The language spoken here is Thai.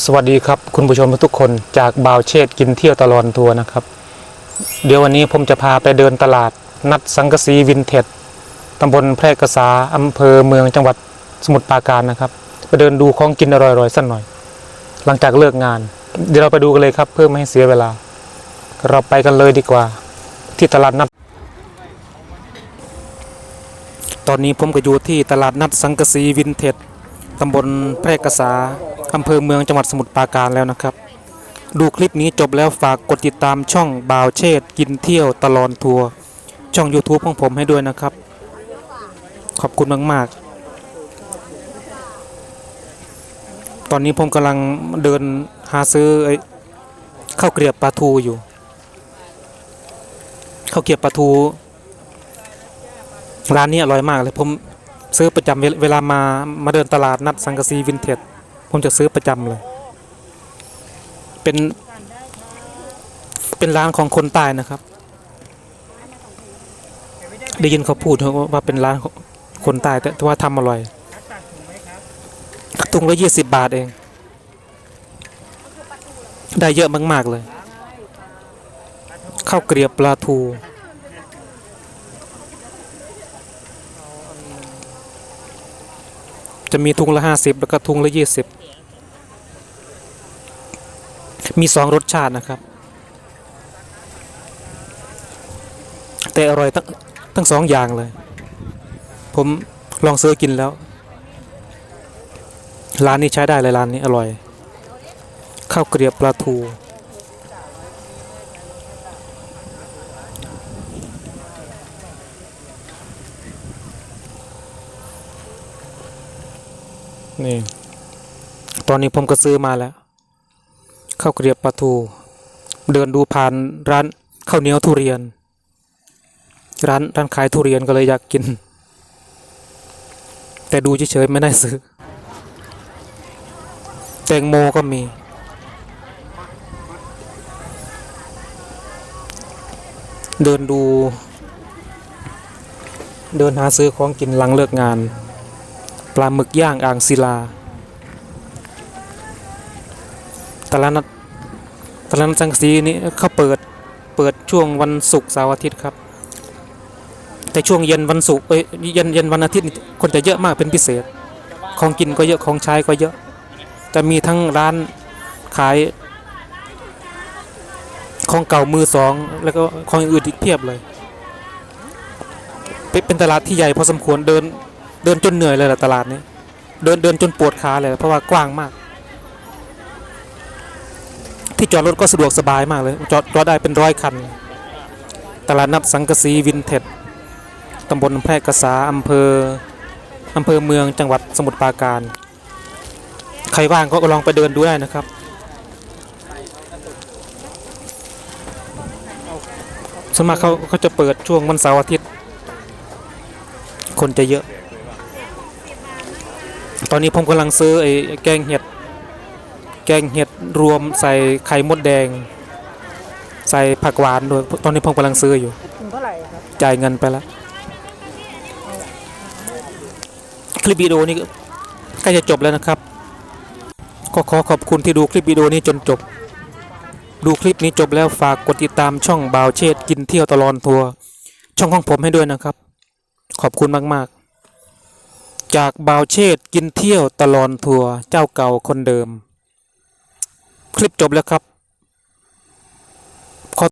สวัสดีครับคุณผู้ชมทุกคนจากบาวเชษกินเที่ยวตลอดทัวร์นะครับ เดี๋ยววันนี้ผมจะพาไปเดินตลาดนัดสังกะสีวินเทจตำบลแพร่กษาอำเภอเมืองจังหวัดสมุทรปราการนะครับ ไปเดินดูของกินอร่อยๆสักหน่อย หลังจากเลิกงาน เดี๋ยวเราไปดูกันเลยครับ เพื่อไม่ให้เสียเวลา เราไปกันเลยดีกว่า ที่ตลาดนัด ตอนนี้ผมก็อยู่ที่ตลาดนัดสังกะสีวินเทจตำบลแพร่กษา อำเภอเมืองจังหวัดสมุทรปราการแล้วนะครับ ดูคลิปนี้จบแล้วฝากกดติดตามช่องบ่าวเชษกินเที่ยวตลอนทัวร์ช่อง YouTube ของผมให้ด้วยนะครับ ขอบคุณมาก ๆ ตอนนี้ผมกำลังเดินหาซื้อข้าวเกรียบปลาทูอยู่ข้าวเกรียบปลาทูร้านนี้อร่อยมากเลยผมซื้อประจำเวลเวลามามาเดินตลาดนัดสังกะสีวินเทจ ผมจะซื้อประจำเลย เป็น เป็นร้านของคนใต้นะครับ ได้ยินเขาพูดว่าเป็นร้านคนใต้แต่ว่าทำอร่อยถุงละยี่สิบบาทเอง ได้เยอะมาก ๆ เลย ข้าวเกรียบปลาทู จะมีทุงละห้าสิบแล้วก็ทุงละยี่สิบมีสองรสชาตินะครับ แต่อร่อยทั้งทั้งสองอย่างเลย ผมลองซื้อกินแล้ว ร้านนี้ใช้ได้เลยร้านนี้อร่อย ข้าวเกรียบปลาทู นี่ ตอนนี้ผมก็ซื้อมาแล้วข้าวเกรียบปลาทู เดินดูผ่านร้านข้าวเหนียวทุเรียน ร้านร้านขายทุเรียนก็เลยอยากกิน แต่ดูเฉยๆไม่ได้ซื้อ แตงโมก็มี เดินดู เดินหาซื้อของกินหลังเลิกงาน ปลาหมึกย่างอ่างศิลา ตลาดนัดตลาดนัดสังสีนี้เขาเปิดเปิดช่วงวันศุกร์เสาร์อาทิตย์ครับ แต่ช่วงเย็นวันศุกร์เอ้ยเย็นเย็นวันอาทิตย์คนจะเยอะมากเป็นพิเศษ ของกินก็เยอะของใช้ก็เยอะ จะมีทั้งร้านขาย ของเก่ามือสอง แล้วก็ของอื่นอีกเพียบเลย เป็นตลาดที่ใหญ่พอสมควรเดิน เดินจนเหนื่อยเลยแหละตลาดนี้ เดินเดินจนปวดขาเลยเพราะว่ากว้างมาก ที่จอดรถก็สะดวกสบายมากเลย จอดจอดได้เป็นร้อยคัน ตลาดนัดสังกะสีวินเทจตำบลแพร่กษาอำเภออำเภอเมืองจังหวัดสมุทรปราการ ใครว่างก็ลองไปเดินดูได้นะครับส่วนมากเขาเขาจะเปิดช่วงวันเสาร์อาทิตย์ คนจะเยอะ ตอนนี้ผมกำลังซื้อไอ้แกงเห็ด แกงเห็ดรวมใส่ไข่มดแดง ใส่ผักหวานด้วย ตอนนี้ผมกำลังซื้ออยู่ถุงเท่าไหร่ครับจ่ายเงินไปแล้ว คลิปวิดีโอนี้ก็ใกล้จะจบแล้วนะครับ ก็ขอขอบคุณที่ดูคลิปวิดีโอนี้จนจบ ดูคลิปนี้จบแล้วฝากกดติดตามช่องบาวเชษกินเที่ยวตลอนทัวร์ช่องของผมให้ด้วยนะครับ ขอบคุณมาก ๆ จากบาวเชตกินเที่ยวตลอนทัวร์เจ้าเก่าคนเดิม คลิปจบแล้วครับ